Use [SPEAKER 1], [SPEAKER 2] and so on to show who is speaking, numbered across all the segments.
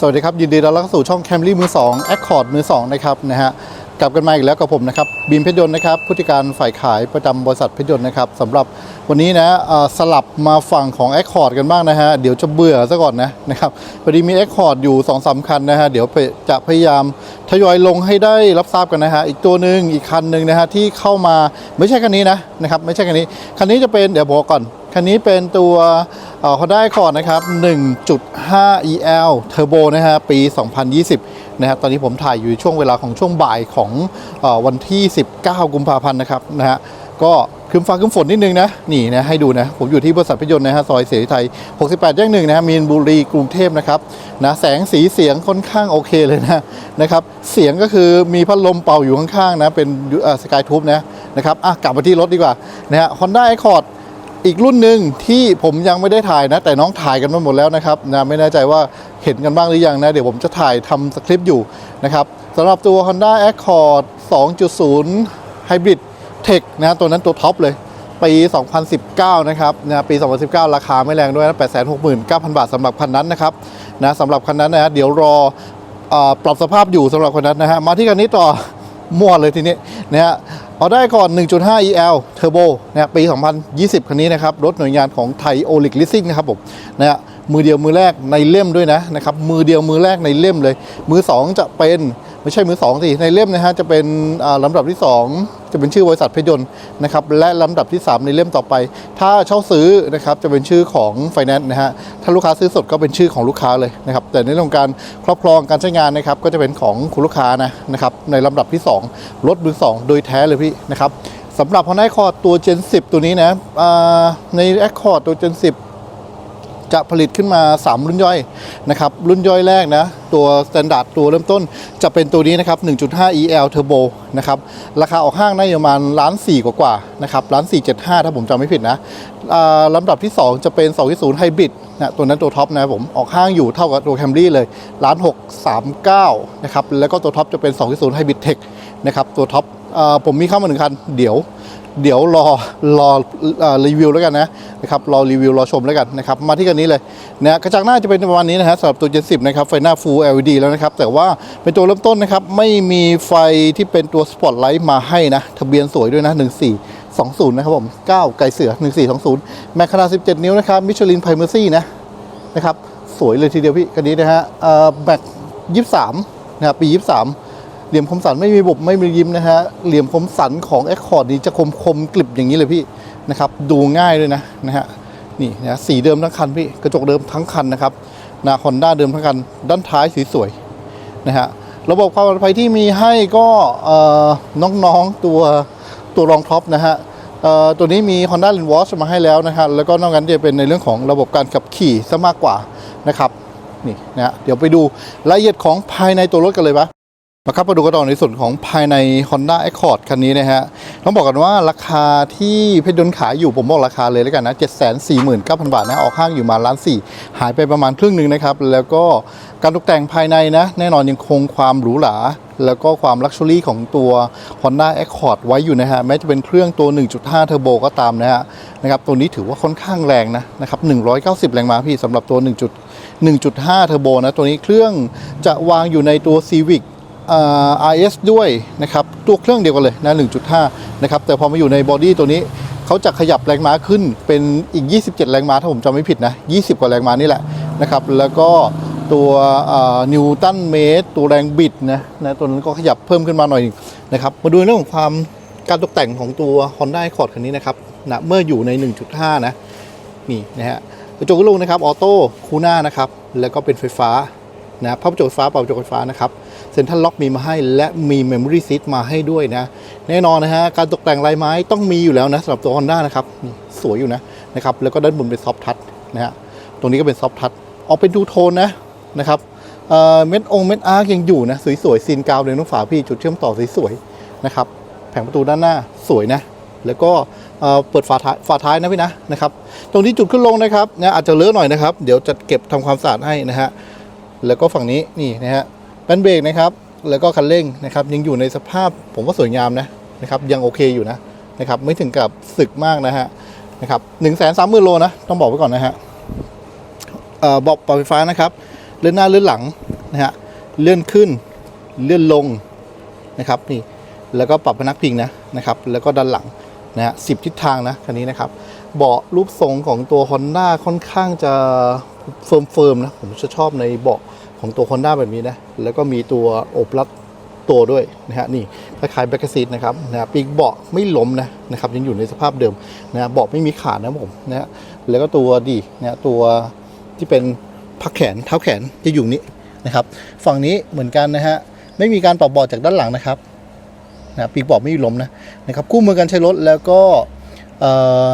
[SPEAKER 1] สวัสดีครับ ยินดีต้อนรับเข้าสู่ช่อง Camry มือ2 Accord มือ2นะครับนะฮะ กลับกันมาอีกแล้วกับผมนะครับบีมเพชรยนต์นะครับผู้จัดการฝ่ายขายประจำบริษัทเพชรยนต์นะครับสำหรับวันนี้นะสลับมาฝั่งของ Accord กันบ้างนะฮะเดี๋ยวจะเบื่อซะก่อนนะนะครับพอดีมี Accord อยู่2อสาคันนะฮะเดี๋ยวจะพยายามทยอยลงให้ได้รับทราบกันนะฮะอีกตัวหนึ่งอีกคันหนึ่งนะฮะที่เข้ามาไม่ใช่คันนี้นะนะครับไม่ใช่คันนี้คันนี้จะเป็นเดี๋ยวบอกก่อนคันนี้เป็นตัวเอ่อ Honda Accord นะครับ 1.5 EL Turbo นะฮะปี 2020 นะครับตอนนี้ผมถ่ายอยู่ช่วงเวลาของช่วงบ่ายของอวันที่ 19 กุมภาพันธ์นะครับนะฮะก็คืมฟ้าคืมฝนนิดนึงนะนี่นะให้ดูนะผมอยู่ที่บริษัทพยนต์นะฮะซอยเสรีไทย 68แยกหนึ่งนะฮะมีนบุรีกรุงเทพนะครับนะแสงสีเสียงค่อนข้างโอเคเลยนะนะครับเสียงก็คือมีพัดลมเป่าอยู่ข้างๆนะเป็นสกายทูบนะนะครับอะกลับมาที่รถดีกว่านะฮะ Honda Accord อีกรุ่นหนึ่งที่ผมยังไม่ได้ถ่ายนะ แต่น้องถ่ายกันมาหมดแล้วนะครับนะไม่แน่ใจว่า เห็นกันบ้างหรือยังนะ เดี๋ยวผมจะถ่ายทำสคริปต์อยู่นะครับสำหรับตัว Honda Accord 2.0 Hybrid Tech นะตัวนั้นตัวท็อปเลย ปี 2019 นะครับนะปี 2019 ราคาไม่แรงด้วยนะ 869,000 บาทสำหรับคันนั้นนะครับนะสำหรับคันนั้นนะฮะเดี๋ยวรออปรับสภาพอยู่สำหรับคันนั้นนะฮะมาที่คันนี้ต่อมั่วเลยทีนี้นะฮะเอาได้ก่อน 1.5 EL Turbo นะฮะปี 2020 คันนี้นะครับ รถหน่วยงานของไทยโอลิกลิสซิ่งนะครับผมนะฮะ มือเดียวมือแรกในเล่มด้วยนะนะครับมือเดียวมือแรกในเล่มเลย มือ 2 จะเป็นไม่ใช่มือ2สิในเล่มนะฮะจะเป็นอ่าลำดับที่ 2 จะเป็นชื่อบริษัทเพยนต์นะครับและลำดับที่ 3 ในเล่มต่อไป ถ้าเช่าซื้อนะครับจะเป็นชื่อของไฟแนนซ์นะฮะถ้าลูกค้าซื้อสดก็เป็นชื่อของลูกค้าเลยนะครับแต่ในเรื่องการครอบครองการใช้งานนะครับก็จะเป็นของคุณลูกค้านะนะครับในลำดับที่ 2 รถมือ 2 โดยแท้เลยพี่นะครับสำหรับ Honda Accord ตัว Gen 10 ตัวนี้นะอ่าใน Accord ตัว Gen 10 จะผลิตขึ้นมา 3 รุ่นย่อยนะครับรุ่นย่อยแรกนะตัวสแตนดาร์ดตัวเริ่มต้นจะเป็นตัวนี้นะครับ 1.5 EL Turbo นะครับราคาออกห้างได้อยู่ประมาณล้านสี่กว่าๆนะครับล้านสี่เจ็ดห้าถ้าผมจำไม่ผิดนะลำดับที่ 2 จะเป็น2.0 Hybrid นะตัวนั้นตัวท็อปนะผมออกห้างอยู่เท่ากับตัว Camry เลยล้านหกสามเก้านะครับแล้วก็ตัวท็อปจะเป็น2.0 Hybrid Tech นะครับตัวท็อปผมมีเข้ามาหนึ่งคันเดี๋ยว เดี๋ยวรอรอรีวิวแล้วกันนะนะครับรอรีวิวรอชมแล้วกันนะครับมาที่กันนี้เลยนะกระจังหน้าจะเป็นประมาณนี้นะฮะสำหรับตัว Gen 10นะครับไฟหน้า Full LED แล้วนะครับ แต่ว่าเป็นตัวเริ่มต้นนะครับ ไม่มีไฟที่เป็นตัว Spotlight มาให้นะ ทะเบียนสวยด้วยนะ 1420 นะครับผม 9 ไก่เสือ 1420 แมคขนาด 17 นิ้วนะครับมิชลินไพรเมอร์ซี่นะนะครับสวยเลยทีเดียวพี่คันนี้นะฮะเออแบ็ก23 นะครับปี 23 เหลี่ยมคมสันไม่มีบุบไม่มียิ้มนะฮะเหลี่ยมคมสันของ a อ c คอร์ดนี้จะคมคมกลิบอย่างนี้เลยพี่นะครับดูง่ายด้วยนะนะฮะนี่นะสีเดิมทั้งคันพี่กระจกเดิมทั้งคันนะครับนะฮอนด้าเดิมทั้งคันด้านท้ายสวยๆนะฮะระบบความปลอดภัยที่มีให้ก็เอ่อน้องๆตัวตัวรองท็อปนะฮะตัวนี้มี Honda l i n w a s h มาให้แล้วนะฮะแล้วก็นอกนั้นจะเป็นในเรื่องของระบบการขับขี่ซะมากกว่านะครับนี่นะฮะเดี๋ยวไปดูรายละเอียดของภายในตัวรถกันเลยปะ มาครับมาดูกันต่อในส่วนของภายใน Honda Accord คันนี้นะฮะ ต้องบอกกันว่าราคาที่เพชรยนต์ขายอยู่ผมบอกราคาเลยแล้วกันนะ 749,000 บาทนะ ออกห้างอยู่มาล้านสี่หายไปประมาณครึ่งหนึ่งนะครับ แล้วก็การตกแต่งภายในนะ แน่นอนยังคงความหรูหราแล้วก็ความลักชัวรี่ของตัว Honda Accord ไว้อยู่นะฮะ แม้จะเป็นเครื่องตัว 1.5 เทอร์โบก็ตามนะฮะนะครับตัวนี้ถือว่าค่อนข้างแรงนะนะครับ 190 แรงม้าพี่สำหรับตัว 1.5 เทอร์โบนะ ตัวนี้เครื่องจะวางอยู่ในตัว Civic อ่ RS ด้วยนะครับตัวเครื่องเดียวกันเลยนะ 1.5 นะครับ แต่พอมาอยู่ในบอดี้ตัวนี้เขาจะขยับแรงม้าขึ้นเป็นอีก 27 แรงม้าถ้าผมจำไม่ผิดนะ 20 กว่าแรงม้านี่แหละนะครับ แล้วก็ตัวนิวตันเมตรตัวแรงบิดนะนะตัวนั้นก็ขยับเพิ่มขึ้นมาหน่อยนะครับ มาดูเรื่องของความการตกแต่งของตัว Honda Accord คันนี้นะครับนะเมื่ออยู่ใน 1.5 นะ นี่นะฮะกระจกลูกนะครับออโต้คูหน้านะครับ แล้วก็เป็นไฟฟ้านะพับกระจกไฟฟ้าเป่ากระจกไฟฟ้านะครับ เซ็นทรัลล็อกมีมาให้ และมีเมมโมรี่ซี t มาให้ด้วยนะ แน่นอนนะฮะ การตกแต่งลายไม้ต้องมีอยู่แล้วนะสำหรับตัว Honda นะครับนี่สวยอยู่นะนะครับแล้วก็ด้านบนเป็นซอฟทัชนะฮะตรงนี้ก็เป็นซอฟทัชออกเป็นดูโทนนะนะครับเออเม็ดองเม็ดอาร์ยังอยู่นะสวยๆซีนกาวเลยน้องฝาพี่จุดเชื่อมต่อสวยๆนะครับแผงประตูด้านหน้าสวยนะแล้วก็เออเปิดฝาท้ายฝาท้ายนะพี่นะนะครับ ตรงที่จุดขึ้นลงนะครับนะอาจจะเลอะหน่อยนะครับ เดี๋ยวจะเก็บทำความสะอาดให้นะฮะแล้วก็ฝั่งนี้นี่นะฮะ แป้นเบรกนะครับ แล้วก็คันเร่งนะครับยังอยู่ในสภาพผมว่าสวยงามนะนะครับยังโอเคอยู่นะนะครับไม่ถึงกับสึกมากนะฮะนะครับหนึ่งแสนสามหมื่นโลนะต้องบอกไว้ก่อนนะฮะเอ่อบอกปรับไฟฟ้านะครับเลื่อนหน้าเลื่อนหลังนะฮะเลื่อนขึ้นเลื่อนลงนะครับนี่แล้วก็ปรับพนักพิงนะนะครับแล้วก็ด้านหลังนะฮะสิบทิศทางนะคันนี้นะครับเบาะรูปทรงของตัว Honda ค่อนข้างจะเฟิร์มๆนะผมจะชอบในเบาะ ของตัว Honda แบบนี้นะ แล้วก็มีตัวโอบรัดตัวด้วยนะฮะนี่คล้ายๆแบ็กซีทนะครับนะฮะปีกเบาะไม่ล้มนะนะครับยังอยู่ในสภาพเดิมนะฮะเบาะไม่มีขาดนะผมนะฮะแล้วก็ตัวดีนะฮะตัวที่เป็นพักแขนเท้าแขนจะอยู่นี้นะครับฝั่งนี้เหมือนกันนะฮะไม่มีการปรับเบาะจากด้านหลังนะครับนะปีกเบาะไม่ล้มนะนะครับคู่มือการใช้รถแล้วก็เอ่อ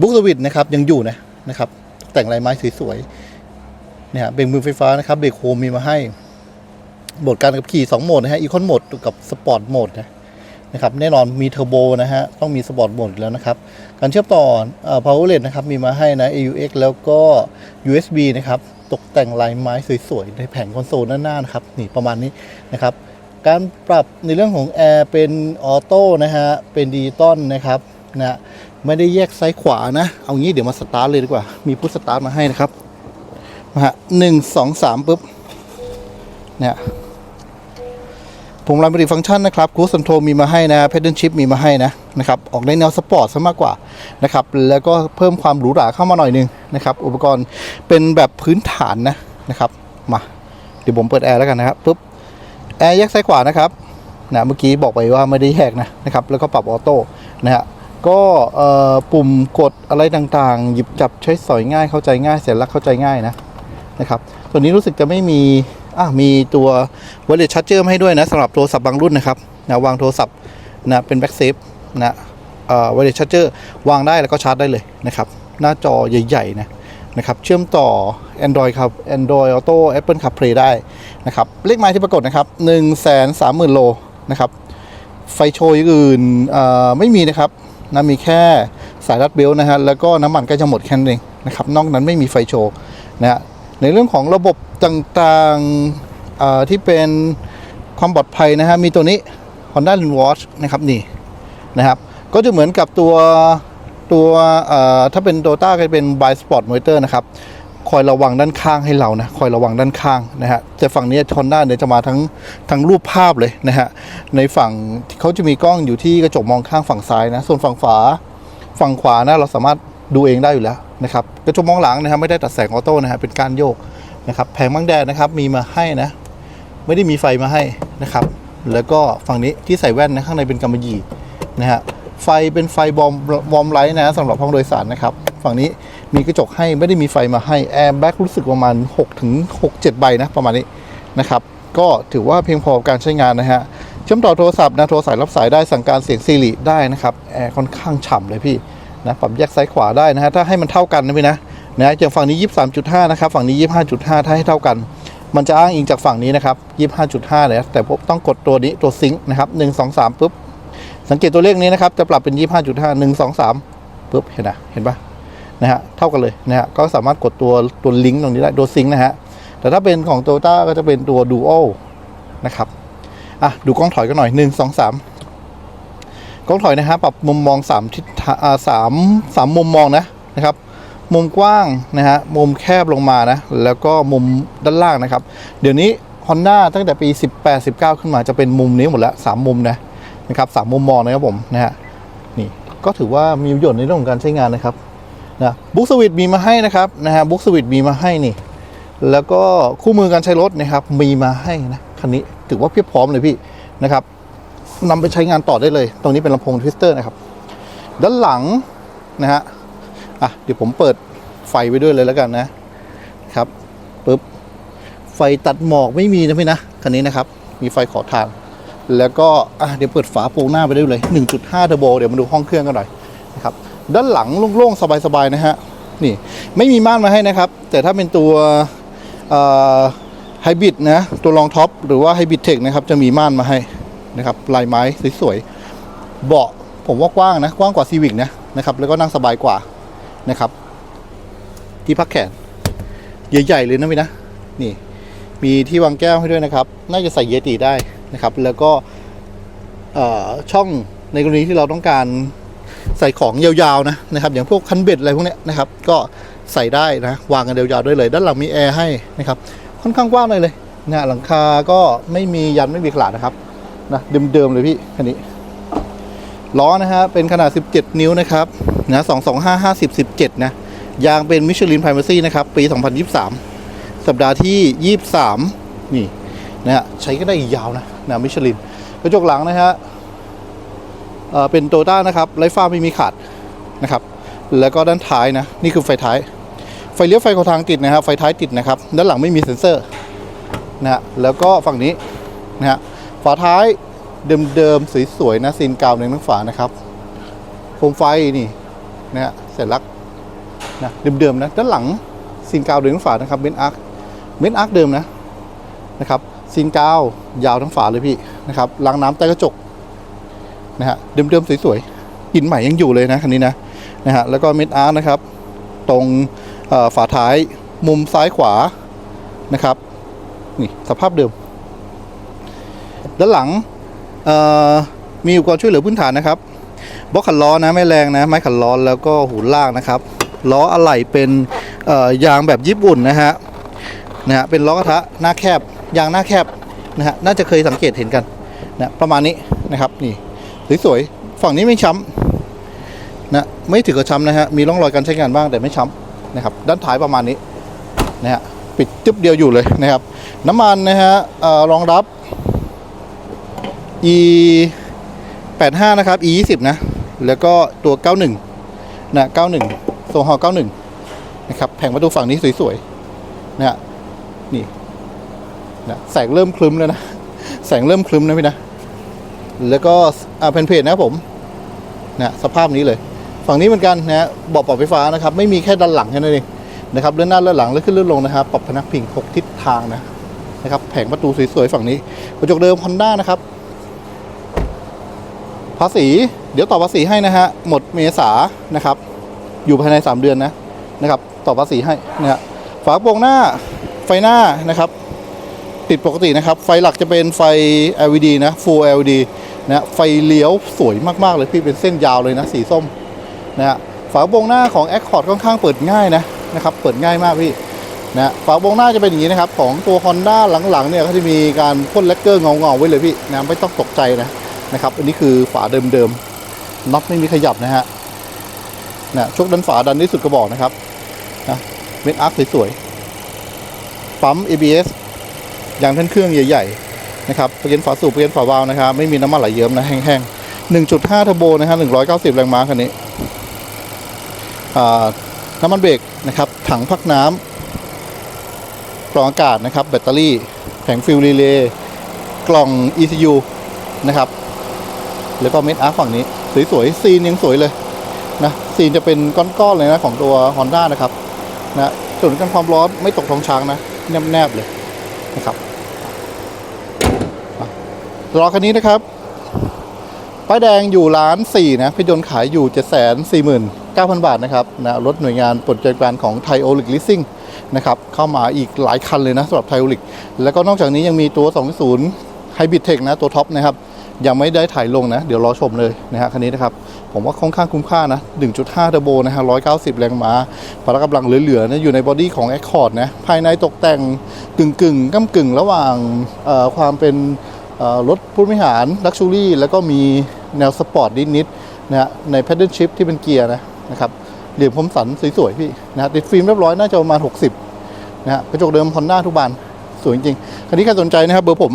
[SPEAKER 1] บุ๊กสวิตนะครับยังอยู่นะนะครับตกแต่งลายไม้สวยๆ เนี่ยเบรกมือไฟฟ้านะครับเบรกโฮมมีมาให้โหมดการขับขี่ 2 โหมดนะฮะอีคอนโหมดกับสปอร์ตโหมดนะครับแน่นอนมีเทอร์โบนะฮะต้องมีสปอร์ตโหมดอยู่แล้วนะครับ การเชื่อมต่อเอ่อ power LED นะครับมีมาให้นะ AUX แล้วก็ USB นะครับตกแต่งลายไม้สวยๆ ในแผงคอนโซลด้านหน้านะครับนี่ประมาณนี้นะครับ การปรับในเรื่องของแอร์เป็นออโต้นะฮะเป็นดิจิตอลนะครับนะไม่ได้แยกซ้ายขวานะ เอางี้เดี๋ยวมาสตาร์ทเลยดีกว่า มีพุทสตาร์ทมาให้นะครับ มาฮะหนึ่งสองสามปุ๊บ เนี่ยผมรันปฏิฟังก์ชันนะครับคูส c นโทรมีมาให้นะเพดเดิลชิพมีมาให้นะนะครับ ออกในแนวสปอร์ตซะมากกว่านะครับ แล้วก็เพิ่มความหรูหราเข้ามาหน่อยนึงนะครับ อุปกรณ์เป็นแบบพื้นฐานนะนะครับ มา เดี๋ยวผมเปิดแอร์แล้วกันนะครับปุ๊บ แอร์แยกซ้ายขวานะครับนะเมื่อกี้บอกไปว่าไม่ได้แยกนะนะครับ แล้วก็ปรับออโต้นะฮะ ก็ปุ่มกดอะไรต่างๆ หยิบจับใช้สอยง่ายเข้าใจง่าย เสียหลักเข้าใจง่ายนะ นะครับตัวนี้รู้สึกจะไม่มีอะมีตัววอลเลตชาร์เจอร์ให้ด้วยนะสำหรับโทรศัพท์บางรุ่นนะครับนะวางโทรศัพท์นะเป็นแบ็กเซฟนะเอ่อวอลเลตชาร์เจอร์วางได้แล้วก็ชาร์จได้เลยนะครับหน้าจอใหญ่ๆนะนะครับเชื่อมต่อ Android ครับ Android Auto Apple CarPlay ได้นะครับเลขหมายที่ปรากฏนะครับ1นึ่งแสนสามหมื่นโลนะครับไฟโชยื่อื่นไม่มีนะครับนะมีแค่สายรัดเบลนะฮะแล้วก็น้ำมันใกล้จะหมดแค่นั้นเองนะครับนอกนั้นไม่มีไฟโชว์นะฮะ ในเรื่องของระบบต่างๆที่เป็นความปลอดภัยนะฮะมีตัวนี้ Honda l i n Watch นะครับนี่นะครับ ก็จะเหมือนกับตัวตัวถ้าเป็นโ o ต้าก็จะเป็น By Sport Monitor นะครับคอยระวังด้านข้างให้เรานะคอยระวังด้านข้างนะฮะแต่ฝั่งนี้ฮอนด้าเนี่ยจะมาทั้งทั้งรูปภาพเลยนะฮะในฝั่งเขาจะมีกล้องอยู่ที่กระจกมองข้างฝั่งซ้ายนะ ส่วนฝั่งฝาฝั่งขวานะเราสามารถดูเองได้อยู่แล้ว นะครับกระจกมองหลังนะครับไม่ได้ตัดแสงออโต้นะฮะเป็นการโยกนะครับแผงบังแดดนะครับมีมาให้นะ ไม่ได้มีไฟมาให้นะครับ แล้วก็ฝั่งนี้ที่ใส่แว่นนะข้างในเป็นกำมะหยี่นะฮะไฟเป็นไฟบอมบอมไลท์นะสำหรับห้องโดยสารนะครับ ฝั่งนี้มีกระจกให้ไม่ได้มีไฟมาให้แอร์แบ็กรู้สึกประมาณ6ถึง6 7 ใบนะประมาณนี้นะครับ ก็ถือว่าเพียงพอการใช้งานนะฮะเชื่อมต่อโทรศัพท์นะโทรสายรับสายได้สั่งการเสียงซีรีได้นะครับแอร์ค่อนข้างฉ่ำเลยพี่ นะปรับแยกซ้ายขวาได้นะฮะถ้าให้มันเท่ากันนะพี่นะนะอย่างฝั่งนี้ 23.5 นะครับ ฝั่งนี้ 25.5 ถ้าให้เท่ากัน มันจะอ้างอิงจากฝั่งนี้นะครับ 25.5เลยแต่ผมต้องกดตัวนี้ตัวซิงค์นะครับ 1 2 3ปุ๊บ สังเกตตัวเลขนี้นะครับ จะปรับเป็น 25.5 1 2 3ปุ๊บ เห็นนะเห็นปะนะฮะ เท่ากันเลยนะฮะ ก็สามารถกดตัวตัวลิงก์ตรงนี้ได้ ตัวซิงค์นะฮะ แต่ถ้าเป็นของ Toyota ก็จะเป็นตัว Dual นะครับ อะ ดูกล้องถอยกันหน่อย 1 2 3 กล้องถอยนะฮะปรับมุมมอง3ทิศทางสามสามมุมมองนะนะครับมุมกว้างนะฮะมุมแคบลงมานะแล้วก็มุมด้านล่างนะครับ เดี๋ยวนี้ Honda ตั้งแต่ปี 18 19 ขึ้นมาจะเป็นมุมนี้หมดแล้วสามมุมนะนะครับสามมุมมองนะครับผมนะฮะนี่ก็ถือว่ามีประโยชน์ในเรื่องของการใช้งานนะครับนะบุ๊กสวิตมีมาให้นะครับนะฮะบุ๊กสวิตมีมาให้นี่ แล้วก็คู่มือการใช้รถนะครับมีมาให้นะคันนี้ถือว่าเพียบพร้อมเลยพี่นะครับ นำไปใช้งานต่อได้เลย ตรงนี้เป็นลำโพงทวิสเตอร์นะครับ ด้านหลังนะฮะอะเดี๋ยวผมเปิดไฟไว้ด้วยเลยแล้วกันนะครับปึ๊บไฟตัดหมอกไม่มีนะพี่นะคันนี้นะครับ มีไฟขอทาง แล้วก็อะเดี๋ยวเปิดฝาโปรงหน้าไปได้เลย 1.5เทอร์โบเดี๋ยวมาดูห้องเครื่องกันหน่อยนะครับด้านหลังโล่งๆ สบายๆนะฮะนี่ไม่มีม่านมาให้นะครับ แต่ถ้าเป็นตัวไฮบริดนะตัวรองท็อปหรือว่าไฮบริดเทคนะครับจะมีม่านมาให้ นะครับลายไม้สวยๆเบาะผมว่ากว้างนะกว้างกว่าซีวิกนะนะครับแล้วก็นั่งสบายกว่านะครับ ที่พักแขน ใหญ่ๆเลยนะพี่นะนี่ มีที่วางแก้วให้ด้วยนะครับ น่าจะใส่เยติได้นะครับ แล้วก็ช่องในกรณีที่เราต้องการใส่ของยาวๆนะนะครับ อย่างพวกคันเบ็ดอะไรพวกนี้นะครับ ก็ใส่ได้นะวางกันยาวๆได้เลย ด้านหลังมีแอร์ให้นะครับ ค่อนข้างกว้างเลยเลยนะหลังคาก็ไม่มียันไม่มีขลาดนะครับ นะเดิมๆเลยพี่คันนี้ล้อนะฮะเป็นขนาด 17 นิ้วนะครับนะ225 50 17 นะ ยางเป็นมิชลินไพรเมอรี่นะครับ ปี 2023 สัปดาห์ที่ 23 นี่นะฮะใช้ก็ได้อีกยาวนะนะมิชลินกระจกหลังนะฮะเอ่อเป็นโตต้านะครับไร้ฟ้าไม่มีขาดนะครับ แล้วก็ด้านท้ายนะ นี่คือไฟท้าย ไฟเลี้ยวไฟขอทางติดนะครับ ไฟท้ายติดนะครับ ด้านหลังไม่มีเซ็นเซอร์นะฮะแล้วก็ฝั่งนี้นะฮะ ฝาท้ายเดิมๆสวยๆนะซีนกาวหนึ่งทั้งฝานะครับโคมไฟนี่นะฮะเสร็จลักนะเดิมๆนะด้านหลังซีนกาวหนึ่งทั้งฝานะครับเบนอาร์คเบนอาร์คเดิมนะนะครับซีนกาวยาวทั้งฝาเลยพี่นะครับล้างน้ำใต้กระจกนะฮะเดิมๆสวยๆกลินใหม่ยังอยู่เลยนะคันนี้นะนะฮะแล้วก็เมดอาร์นะครับ ตรงฝาท้ายมุมซ้ายขวานะครับนี่สภาพเดิม ด้านหลังมีอุปกรณ์ช่วยเหลือพื้นฐานนะครับบล็อกขันล้อนะไม่แรงนะไม้ขันล้อแล้วก็หูล่างนะครับล้ออะไหล่เป็นยางแบบญี่ปุ่นนะฮะนะฮะเป็นล้อกระทะหน้าแคบยางหน้าแคบนะฮะน่าจะเคยสังเกตเห็นกันนะประมาณนี้นะครับนี่สวยๆฝั่งนี้ไม่ช้ำนะไม่ถือกับช้ำนะฮะมีร่องรอยการใช้งานบ้างแต่ไม่ช้ำนะครับด้านท้ายประมาณนี้นะฮะปิดจึ๊บเดียวอยู่เลยนะครับ น้ำมันนะฮะรองรับ e 85นะครับ e 20นะ แล้วก็ตัว 91 นะ 91 โซฮอ91 นะครับ แผงประตูฝั่งนี้สวยๆนะฮะนี่นะแสงเริ่มคลึ้มแล้วนะ แสงเริ่มคลึ้มนะพี่นะ แล้วก็อ่าเพนเพจนะผม นะสภาพนี้เลย ฝั่งนี้เหมือนกันนะฮะเบาะปรับไฟฟ้านะครับ ไม่มีแค่ด้านหลังแค่นั้นเองนะครับเลื่อนหน้าเลื่อนหลังเลื่อนขึ้นเลื่อนลงนะครับ ปรับพนักพิงหกทิศทางนะนะครับ แผงประตูสวยๆฝั่งนี้กระจกเดิมฮอนด้านะครับ ภาษี เดี๋ยวต่อภาษีให้นะฮะ หมดเมษานะครับ อยู่ภายใน 3 เดือนนะนะครับ ต่อภาษีให้นะฮะฝากระโปรงหน้าไฟหน้านะครับ ติดปกตินะครับ ไฟหลักจะเป็นไฟ LED นะ Full LED นะไฟเลี้ยวสวยมากๆเลยพี่เป็นเส้นยาวเลยนะ สีส้มนะฮะฝากระโปรงหน้าของ Accord ค่อนข้างเปิดง่ายนะนะครับ เปิดง่ายมากพี่นะฝากระโปรงหน้าจะเป็นอย่างนี้นะครับ ของตัว Honda หลังๆเนี่ยเขาจะมีการพ่นแลกเกอร์เงาๆไว้เลยพี่นะไม่ต้องตกใจนะ นะครับ อันนี้คือฝาเดิมๆน็อตไม่มีขยับนะฮะนะชกดันฝาดันที่สุดกระบอกนะครับนะเม็ดอาร์คสวยๆปั๊ม ABS ยางท่านเครื่องใหญ่ๆนะครับเปลี่ยนฝาสูบเปลี่ยนฝาวาล์วนะครับ ไม่มีน้ำมันไหลเยิ้มนะแห้งๆ1.5เทอร์โบนะฮะ190 แรงม้าคันนี้น้ำมันเบรกนะครับ ถังพักน้ำกล่องอากาศนะครับ แบตเตอรี่ แผงฟิลรีเลย์กล่อง ECU นะครับ แล้วก็เม็ดอาร์ฝั่งนี้ สวยๆซีนยังสวยเลยนะซีนจะเป็นก้อนๆเลยนะของตัว Honda นะครับนะส่วนกันความร้อนไม่ตกท้องช้างนะแนบๆเลยนะครับรอคันนี้นะครับป้ายแดงอยู่ล้านสี่นะพยนต์ขายอยู่เจ็ดแสนสี่หมื่นเก้าพันบาทนะครับนะรถหน่วยงานปลดจัดการของไทโอลิกลิสซิ่งนะครับเข้ามาอีกหลายคันเลยนะสำหรับไทโอลิกแล้วก็นอกจากนี้ยังมีตัว 20 ไฮบริดเทคนะตัวท็อปนะครับ ยังไม่ได้ถ่ายลงนะ เดี๋ยวรอชมเลยนะฮะคันนี้นะครับ ผมว่าค่อนข้างคุ้มค่านะ 1.5เทอร์โบนะฮะ 190 แรงม้าพละกำลังเหลือๆนะอยู่ในบอดี้ของ Accord นะ ภายในตกแต่งกึ่งกึ่งๆก้ากึ่งระหว่างความเป็นรถผู้บริหารลักชูรี่แล้วก็มีแนวสปอร์ตนิดๆนะฮะใน Paddle Shift ที่เป็นเกียร์นะนะครับเหลี่ยมคมสันสวยๆพี่นะฮะติดฟิล์มเรียบร้อยน่าจะประมาณ 60นะฮะกระจกเดิม Honda ทุกบานสวยจริงๆคันนี้ใครสนใจนะครับเบอร์ผม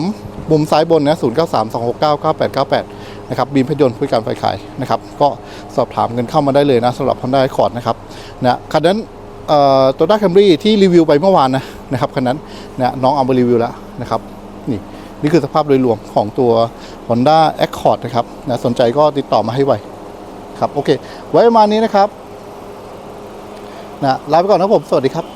[SPEAKER 1] มุมซ้ายบนนะ0 9 3 2 6 9 9 8 9 8นะครับบีมพยนต์ผู้การไฟขายนะครับก็สอบถามกันเข้ามาได้เลยนะสำหรับ Honda Accord นะครับนะคันนั้นเอ่อตัวด้าแคมรี่ที่รีวิวไปเมื่อวานนะนะครับคันนั้นนะน้องเอามารีวิวแล้วนะครับนี่นี่คือสภาพโดยรวมของตัว Honda Accord นะครับนะสนใจก็ติดต่อมาให้ไวครับโอเค ไว้ประมาณนี้นะครับนะลาไปก่อนนะครับผม สวัสดีครับ